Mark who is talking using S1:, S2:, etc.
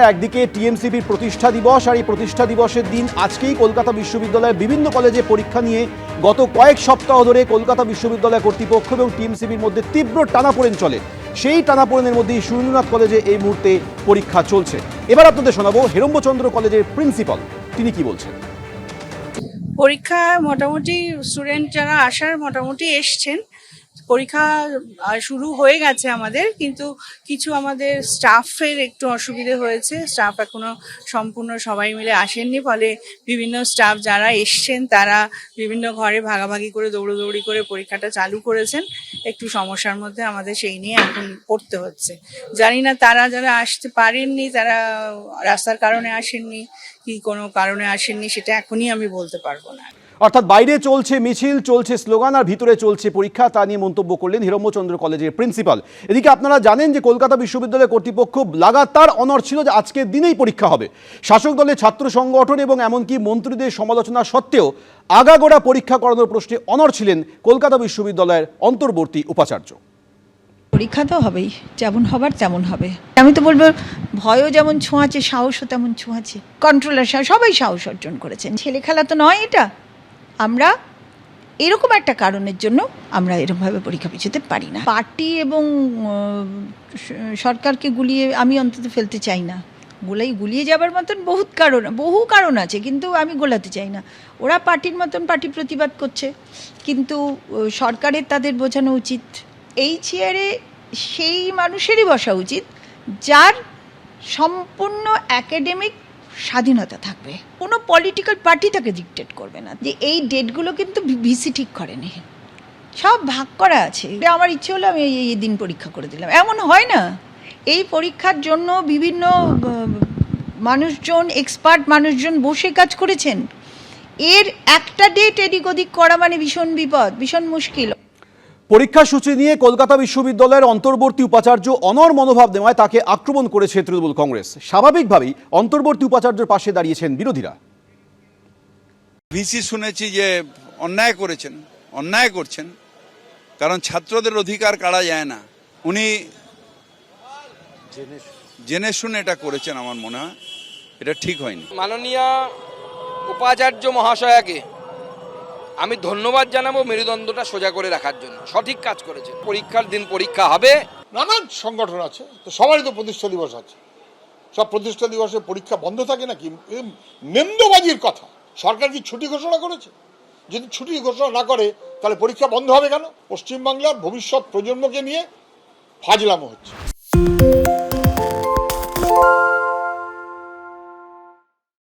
S1: একদিকে টিএমসিবির প্রতিষ্ঠা দিবস আর এই প্রতিষ্ঠা দিবসের দিন আজকেই কলকাতা বিশ্ববিদ্যালয়ের বিভিন্ন কলেজে পরীক্ষা নিয়ে গত কয়েক সপ্তাহ ধরে কলকাতা বিশ্ববিদ্যালয় কর্তৃপক্ষ এবং টিএমসিবির মধ্যে তীব্র টানাপোড়েন চলে। সেই টানাপোড়েনের মধ্যেই সুরেন্দ্রনাথ কলেজে এই মুহূর্তে পরীক্ষা চলছে। এবার আপনাদের শোনাবো হেরম্বচন্দ্র কলেজের প্রিন্সিপাল। তিনি কি বলছেন?
S2: পরীক্ষা মোটামুটি স্টুডেন্ট যারা আসার মোটামুটি এসছেন। পরীক্ষা শুরু হয়ে গেছে আমাদের, কিন্তু কিছু আমাদের স্টাফের একটু অসুবিধে হয়েছে। স্টাফ এখনও সম্পূর্ণ সবাই মিলে আসেননি, ফলে বিভিন্ন স্টাফ যারা এসছেন, তারা বিভিন্ন ঘরে ভাগাভাগি করে, দৌড়োদৌড়ি করে পরীক্ষাটা চালু করেছেন। একটু সমস্যার মধ্যে আমাদের সেই নিয়ে এখন পড়তে হচ্ছে। জানি না তারা যারা আসতে পারেননি, তারা রাস্তার কারণে আসেননি, কি কোনো কারণে আসেননি, সেটা এখনই আমি বলতে পারব না।
S1: অর্থাৎ বাইরে চলছে মিছিল, চলছে স্লোগান আর ভিতরে চলছে পরীক্ষা, তা নিয়ে মন্তব্য করলেন হিরম্বচন্দ্র কলেজের প্রিন্সিপাল। এদিকে আপনারা জানেন যে কলকাতা বিশ্ববিদ্যালয় কর্তৃপক্ষ লাগাতার অনর ছিল যে আজকের দিনেই পরীক্ষা হবে। শাসক দলের ছাত্র সংগঠন এবং এমনকি মন্ত্রীদের সমালোচনা সত্ত্বেও আগাগোড়া পরীক্ষা করানোর প্রশ্নে অনর ছিলেন কলকাতা বিশ্ববিদ্যালয়ের অন্তর্বর্তী উপাচার্য।
S3: পরীক্ষা তো হবেই, যেমন হবার তেমন হবে। আমি তো বলব, ভয়ও যেমন ছোঁয়াছে সাহসও তেমন ছোঁয়াছে কন্ট্রোলার সবাই সাহস অর্জন করেছেন। ছেলে খেলা তো নয় এটা। আমরা এরকম একটা কারণের জন্য আমরা এরকমভাবে পরীক্ষা পিছাতে পারি না। পার্টি এবং সরকারকে গুলিয়ে আমি অন্তত ফেলতে চাই না। গোলাই গুলিয়ে যাবার মতন বহুত কারণ, বহু কারণ আছে, কিন্তু আমি গোলাতে চাই না। ওরা পার্টির মতন পার্টি প্রতিবাদ করছে, কিন্তু সরকারের তাদের বোঝানো উচিত। এই চেয়ারে সেই মানুষেরই বসা উচিত, যার সম্পূর্ণ একাডেমিক স্বাধীনতা থাকবে। কোনো পলিটিক্যাল পার্টি তাকে ডিকটেট করবে না। যে এই ডেটগুলো কিন্তু ভিসি ঠিক করেনি। সব ভাগ করা আছে। আমার ইচ্ছে হলো আমি এই দিন পরীক্ষা করে দিলাম। এমন হয় না। এই পরীক্ষার জন্য বিভিন্ন মানুষজন এক্সপার্ট মানুষজন বসে কাজ করেছেন। এর একটা ডেট এদিক ওদিক করা মানে ভীষণ বিপদ, ভীষণ মুশকিল।
S1: পরীক্ষা সূচি নিয়ে কলকাতা বিশ্ববিদ্যালয়ের অন্তর্বর্তী উপাচার্য অনর মনোভাব দেওয়ায় তাকে আক্রমণ করেছে তৃণমূল কংগ্রেস। স্বাভাবিকভাবেই অন্তর্বর্তী উপাচার্যের পাশে দাঁড়িয়েছেন বিরোধীরা।
S4: ভিসি শুনেছি যে অন্যায় করেছেন অন্যায় করছেন কারণ ছাত্রদের অধিকার কাড়া যায় না। উনি জেনে শুনে এটা করেছেন আমার মনে হয়। এটা ঠিক হয়নি।
S5: মাননীয় উপাচার্য মহাশয়াকে আমি ধন্যবাদ জানাব মেরুদণ্ডটা সোজা করে রাখার জন্য। সঠিক কাজ করেছে। পরীক্ষার দিন পরীক্ষা হবে।
S6: নানান সংগঠন আছে, তো সবারই তো প্রতিষ্ঠা দিবস আছে। সব প্রতিষ্ঠা দিবসে পরীক্ষা বন্ধ থাকে নাকি? নেমদোবাজির কথা। সরকার কি ছুটি ঘোষণা করেছে? যদি ছুটি ঘোষণা না করে, তাহলে পরীক্ষা বন্ধ হবে কেন? পশ্চিমবাংলার ভবিষ্যৎ প্রজন্মকে নিয়ে ফাজলামো হচ্ছে।